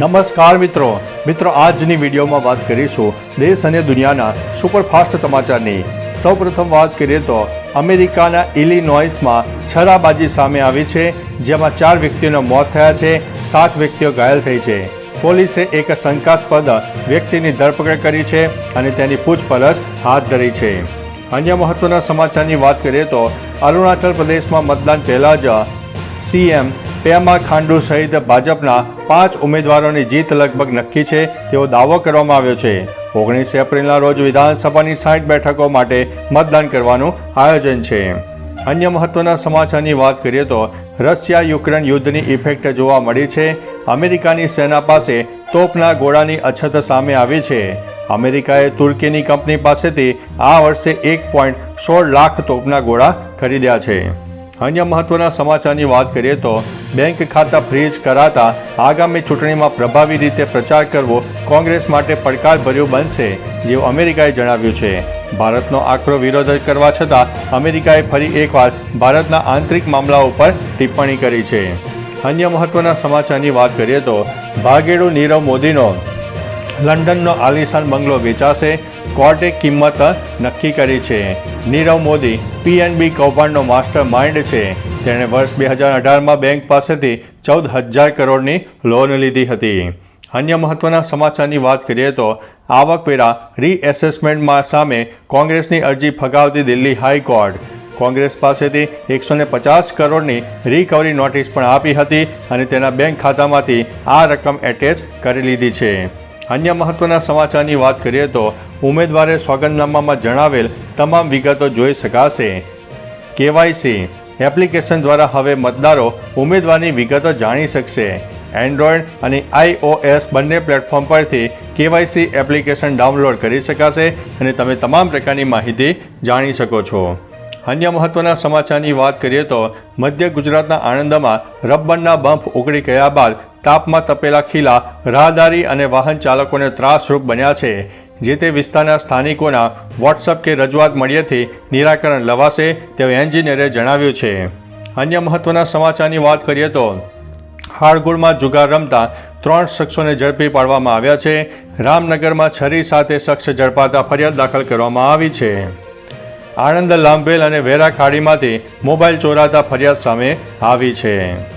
નમસ્કાર મિત્રો. મિત્રો, આજની વિડીયોમાં વાત કરીશું દેશ અને દુનિયાના સુપરફાસ્ટ સમાચારની. સૌપ્રથમ વાત કરીએ તો અમેરિકાના ઇલિનોઇસમાં છરાબાજી સામે આવી છે, જેમાં ચાર વ્યક્તિઓના મોત થયા છે, સાત વ્યક્તિઓ ઘાયલ થઈ છે. પોલીસે એક શંકાસ્પદ વ્યક્તિની ધરપકડ કરી છે અને તેની પૂછપરછ હાથ ધરી છે. અન્ય મહત્વના સમાચારની વાત કરીએ તો અરુણાચલ પ્રદેશમાં મતદાન પહેલાં જ સીએમ પેમા ખાંડુ સહિત ભાજપના પાંચ ઉમેદવારોની જીત લગભગ નક્કી છે તેવો દાવો કરવામાં આવ્યો છે. ઓગણીસ એપ્રિલના રોજ વિધાનસભાની સાઠ બેઠકો માટે મતદાન કરવાનું આયોજન છે. અન્ય મહત્વના સમાચારની વાત કરીએ તો રશિયા યુક્રેન યુદ્ધની ઇફેક્ટ જોવા મળી છે. અમેરિકાની સેના પાસે તોપના ગોળાની અછત સામે આવી છે. અમેરિકાએ તુર્કીની કંપની પાસેથી આ વર્ષે એક પોઈન્ટ સોળ લાખ તોપના ગોળા ખરીદ્યા છે. અન્ય મહત્વના સમાચારની વાત કરીએ તો બેંક ખાતા ફ્રીજ કરાતા આગામી ચૂંટણીમાં પ્રભાવી રીતે પ્રચાર કરવો કોંગ્રેસ માટે પડકારભર્યું બનશે જેવું અમેરિકાએ જણાવ્યું છે. ભારતનો આકરો વિરોધ કરવા છતાં અમેરિકાએ ફરી એકવાર ભારતના આંતરિક મામલાઓ પર ટિપ્પણી કરી છે. અન્ય મહત્વના સમાચારની વાત કરીએ તો ભાગેડુ નીરવ મોદીનો લંડનનો આલિશાન બંગલો વેચાશે. કોર્ટે કિંમત નક્કી કરી છે. નીરવ મોદી પીએનબી કૌભાંડનો માસ્ટર માઇન્ડ છે. તેણે વર્ષ બે હજાર અઢારમાં બેંક પાસેથી ચૌદ હજાર કરોડની લોન લીધી હતી. અન્ય મહત્વના સમાચારની વાત કરીએ તો, આવકવેરા રીએસેસમેન્ટમાં સામે કોંગ્રેસની અરજી ફગાવતી દિલ્હી હાઈકોર્ટ. કોંગ્રેસ પાસેથી એકસો ને પચાસ કરોડની રિકવરી નોટિસ પણ આપી હતી અને તેના બેંક ખાતામાંથી આ રકમ એટેચ કરી લીધી છે. અન્ય મહત્વના સમાચારની વાત કરીએ તો ઉમેદવારે સોગંદનામામાં જણાવેલ તમામ વિગતો જોઈ શકાશે. કેવાયસી. એપ્લિકેશન દ્વારા હવે મતદારો ઉમેદવારની વિગતો જાણી શકશે. એન્ડ્રોઈડ અને આઈઓએસ બંને પ્લેટફોર્મ પરથી કેવાયસી એપ્લિકેશન ડાઉનલોડ કરી શકાશે અને તમે તમામ પ્રકારની માહિતી જાણી શકો છો. અન્ય મહત્વના સમાચારની વાત કરીએ તો મધ્ય ગુજરાતના આણંદમાં રબ્બરના બમ્પ ઉકળી ગયા બાદ તાપમાં તપેલા ખીલા, રાહદારી અને વાહન ચાલકોને ત્રાસરૂપ બન્યા છે. જે તે વિસ્તારના સ્થાનિકોના વોટ્સઅપ કે રજૂઆત મળ્યેથી નિરાકરણ લવાશે તેવું એન્જિનિયરે જણાવ્યું છે. અન્ય મહત્વના સમાચારની વાત કરીએ તો, હાડગુળમાં જુગાર રમતા ત્રણ શખ્સોને ઝડપી પાડવામાં આવ્યા છે. રામનગરમાં છરી સાથે શખ્સ ઝડપાતા ફરિયાદ દાખલ કરવામાં આવી છે. આણંદ લાંભેલ અને વેરા ખાડીમાંથી મોબાઈલ ચોરાતા ફરિયાદ સામે આવી છે.